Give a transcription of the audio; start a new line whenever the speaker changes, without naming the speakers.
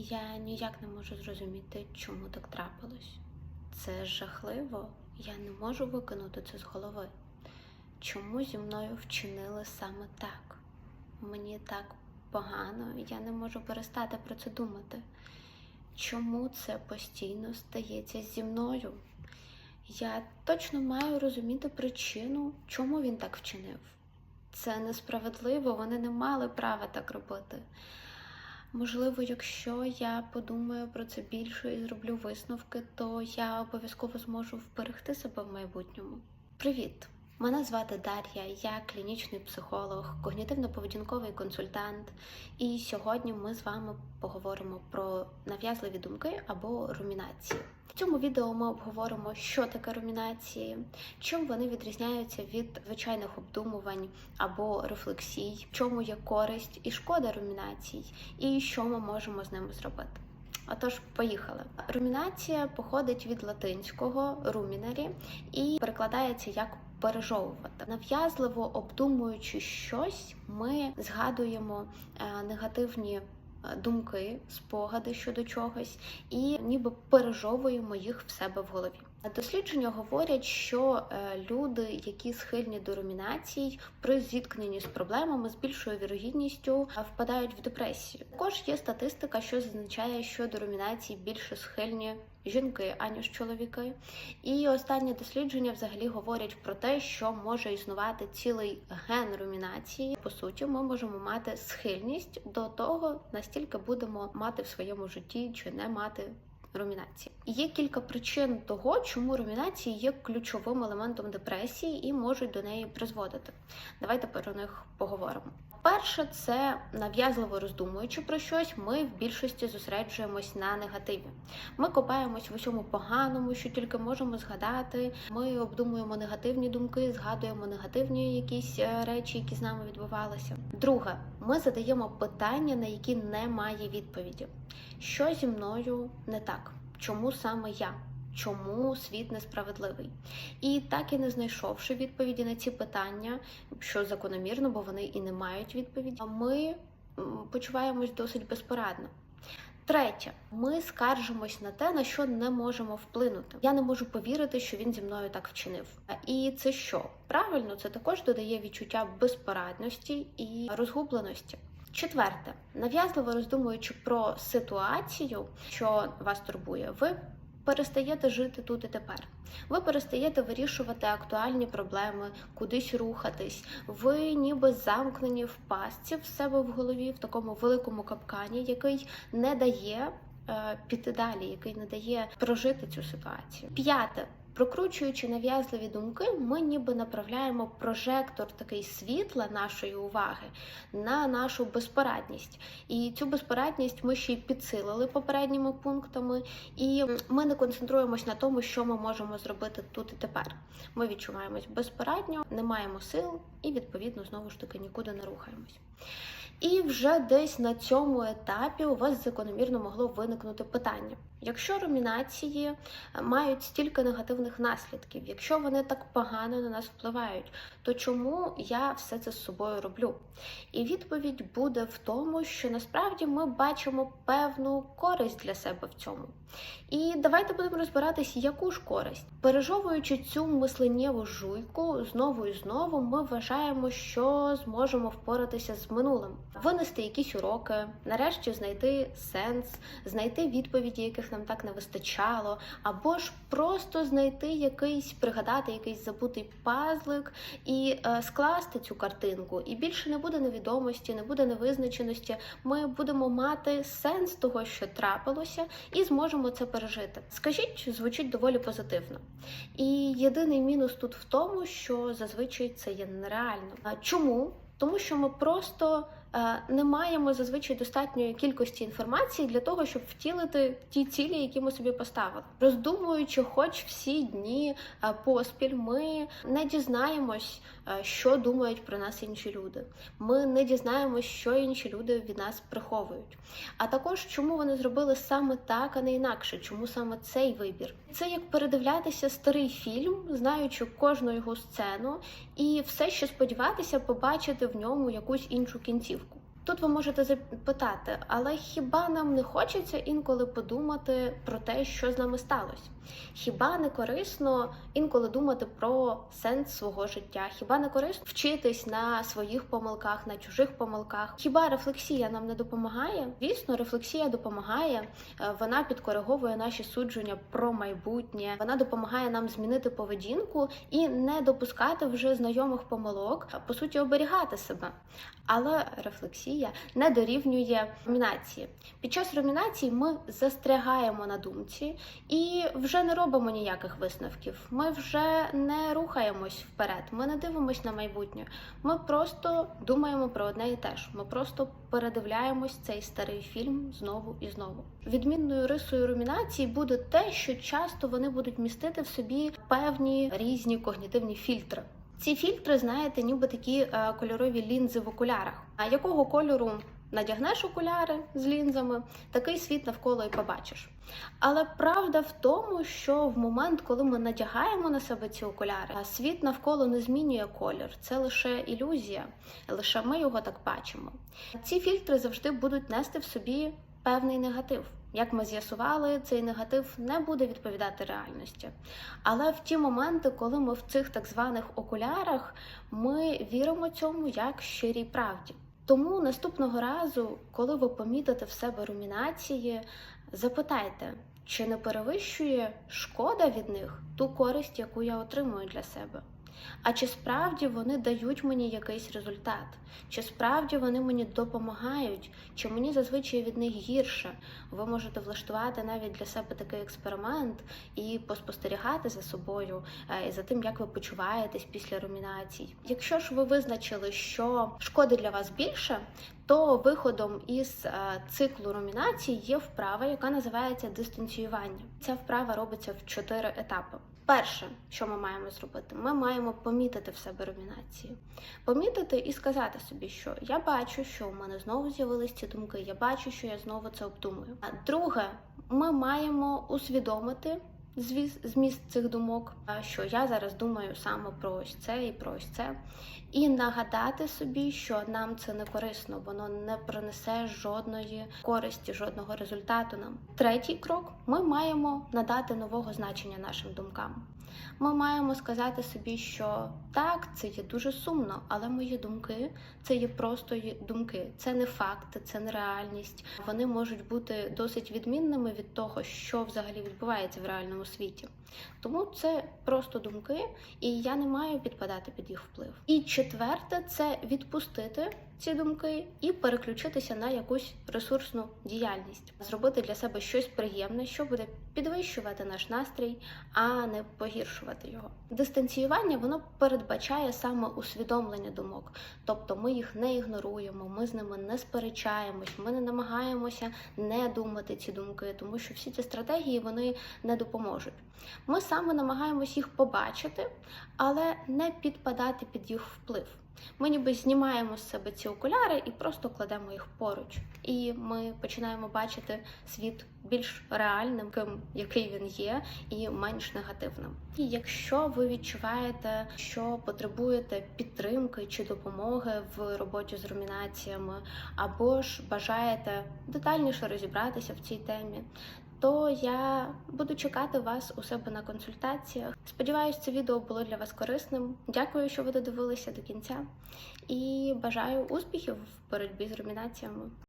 Я ніяк не можу зрозуміти, чому так трапилось. Це жахливо, я не можу викинути це з голови. Чому зі мною вчинили саме так? Мені так погано, я не можу перестати про це думати. Чому це постійно стається зі мною? Я точно маю розуміти причину, чому він так вчинив. Це несправедливо, вони не мали права так робити. Можливо, якщо я подумаю про це більше і зроблю висновки, то я обов'язково зможу вберегти себе в майбутньому. Привіт! Мене звати Дар'я, я клінічний психолог, когнітивно-поведінковий консультант. І сьогодні ми з вами поговоримо про нав'язливі думки або румінації. Цьому відео ми обговоримо, що таке румінації, чим вони відрізняються від звичайних обдумувань або рефлексій, в чому є користь і шкода румінацій, і що ми можемо з ними зробити. Отож, поїхали. Румінація походить від латинського румінарі і перекладається як пережовувати. Нав'язливо обдумуючи щось, ми згадуємо е, негативні думки, спогади щодо чогось, і ніби пережовуємо їх в себе в голові. Дослідження говорять, що е, люди, які схильні до румінацій, при зіткненні з проблемами з більшою вірогідністю е, впадають в депресію. Також є статистика, що зазначає, що до румінацій більше схильні жінки аніж чоловіки. І останні дослідження взагалі говорять про те, що може існувати цілий ген румінації. По суті, ми можемо мати схильність до того, настільки будемо мати в своєму житті чи не мати румінації. Є кілька причин того, чому румінації є ключовим елементом депресії і можуть до неї призводити. Давайте про них поговоримо. Перше, це нав'язливо роздумуючи про щось, ми в більшості зосереджуємось на негативі. Ми копаємось в усьому поганому, що тільки можемо згадати. Ми обдумуємо негативні думки, згадуємо негативні якісь е, речі, які з нами відбувалися. Друге, ми задаємо питання, на які немає відповіді. Що зі мною не так? Чому саме я? Чому світ несправедливий? І так і не знайшовши відповіді на ці питання, що закономірно, бо вони і не мають відповіді, ми почуваємось досить безпорадно. Третє, ми скаржимось на те, на що не можемо вплинути. Я не можу повірити, що він зі мною так вчинив. І це що? Правильно, це також додає відчуття безпорадності і розгубленості. Четверте, нав'язливо роздумуючи про ситуацію, що вас турбує, ви перестаєте жити тут і тепер. Ви перестаєте вирішувати актуальні проблеми, кудись рухатись. Ви ніби замкнені в пастці в себе в голові, в такому великому капкані, який не дає е, піти далі, який не дає прожити цю ситуацію. П'яте. Прокручуючи нав'язливі думки, ми ніби направляємо прожектор такий світла нашої уваги на нашу безпорадність. І цю безпорадність ми ще й підсилили попередніми пунктами, і ми не концентруємось на тому, що ми можемо зробити тут і тепер. Ми відчуваємось безпорадньо, не маємо сил і, відповідно, знову ж таки нікуди не рухаємось. І вже десь на цьому етапі у вас закономірно могло виникнути питання: якщо румінації мають стільки негативних наслідків, якщо вони так погано на нас впливають, то чому я все це з собою роблю? І відповідь буде в тому, що насправді ми бачимо певну користь для себе в цьому. І давайте будемо розбиратись, яку ж користь. Пережовуючи цю мисленнєву жуйку знову і знову, ми вважаємо, що зможемо впоратися з минулим, винести якісь уроки, нарешті знайти сенс, знайти відповіді, яких нам так не вистачало, або ж просто знайти якийсь, пригадати якийсь забутий пазлик і е, скласти цю картинку. І більше не буде невідомості, не буде невизначеності. Ми будемо мати сенс того, що трапилося, і зможемо це пережити. Скажіть, звучить доволі позитивно. І єдиний мінус тут в тому, що зазвичай це є нереально. Чому? Тому що ми просто не маємо зазвичай достатньої кількості інформації для того, щоб втілити ті цілі, які ми собі поставили. Роздумуючи, хоч всі дні е, поспіль, ми не дізнаємось, е, що думають про нас інші люди. Ми не дізнаємось, що інші люди від нас приховують. А також чому вони зробили саме так, а не інакше, чому саме цей вибір. Це як передивлятися старий фільм, знаючи кожну його сцену, і все ще сподіватися побачити в ньому якусь іншу кінцівку. Тут ви можете запитати, але хіба нам не хочеться інколи подумати про те, що з нами сталося? Хіба не корисно інколи думати про сенс свого життя? Хіба не корисно вчитись на своїх помилках, на чужих помилках? Хіба рефлексія нам не допомагає? Звісно, рефлексія допомагає. Е, Вона підкориговує наші судження про майбутнє. Вона допомагає нам змінити поведінку і не допускати вже знайомих помилок, а по суті, оберігати себе. Але рефлексія не дорівнює румінації. Під час румінації ми застрягаємо на думці і вже не робимо ніяких висновків. Ми вже не рухаємось вперед, ми не дивимось на майбутнє. Ми просто думаємо про одне і те ж. Ми просто передивляємось цей старий фільм знову і знову. Відмінною рисою румінації буде те, що часто вони будуть містити в собі певні різні когнітивні фільтри. Ці фільтри, знаєте, ніби такі е, кольорові лінзи в окулярах. А якого кольору надягнеш окуляри з лінзами, такий світ навколо і побачиш. Але правда в тому, що в момент, коли ми надягаємо на себе ці окуляри, світ навколо не змінює колір. Це лише ілюзія, лише ми його так бачимо. Ці фільтри завжди будуть нести в собі певний негатив. Як ми з'ясували, цей негатив не буде відповідати реальності. Але в ті моменти, коли ми в цих так званих окулярах, ми віримо цьому як щирій правді. Тому наступного разу, коли ви помітите в себе румінації, запитайте, чи не перевищує шкода від них ту користь, яку я отримую для себе. А чи справді вони дають мені якийсь результат? Чи справді вони мені допомагають? Чи мені зазвичай від них гірше? Ви можете влаштувати навіть для себе такий експеримент і поспостерігати за собою е, і за тим, як ви почуваєтесь після румінацій. Якщо ж ви визначили, що шкоди для вас більше, то виходом із е, циклу румінацій є вправа, яка називається дистанціювання. Ця вправа робиться в чотири етапи. Перше, що ми маємо зробити, ми маємо помітити в себе румінації, помітити і сказати собі, що я бачу, що у мене знову з'явились ці думки, я бачу, що я знову це обдумую. А друге, ми маємо усвідомити зміст цих думок, що я зараз думаю саме про ось це і про ось це, і нагадати собі, що нам це не корисно, воно не принесе жодної користі, жодного результату нам. Третій крок: ми маємо надати нового значення нашим думкам. Ми маємо сказати собі, що так, це є дуже сумно, але мої думки це є просто думки, це не факти, це не реальність. Вони можуть бути досить відмінними від того, що взагалі відбувається в реальному світі. Тому це просто думки, і я не маю підпадати під їх вплив. І четверте це відпустити ці думки і переключитися на якусь ресурсну діяльність, зробити для себе щось приємне, що буде підвищувати наш настрій, а не погіршувати його. Дистанціювання воно передбачає саме усвідомлення думок, тобто ми їх не ігноруємо, ми з ними не сперечаємось, ми не намагаємося не думати ці думки, тому що всі ці стратегії вони не допоможуть. Ми саме намагаємось їх побачити, але не підпадати під їх вплив. Ми ніби знімаємо з себе ці окуляри і просто кладемо їх поруч. І ми починаємо бачити світ більш реальним, який він є, і менш негативним. І якщо ви відчуваєте, що потребуєте підтримки чи допомоги в роботі з румінаціями, або ж бажаєте детальніше розібратися в цій темі, то я буду чекати вас у себе на консультаціях. Сподіваюсь, це відео було для вас корисним. Дякую, що ви додивилися до кінця, і бажаю успіхів в боротьбі з румінаціями.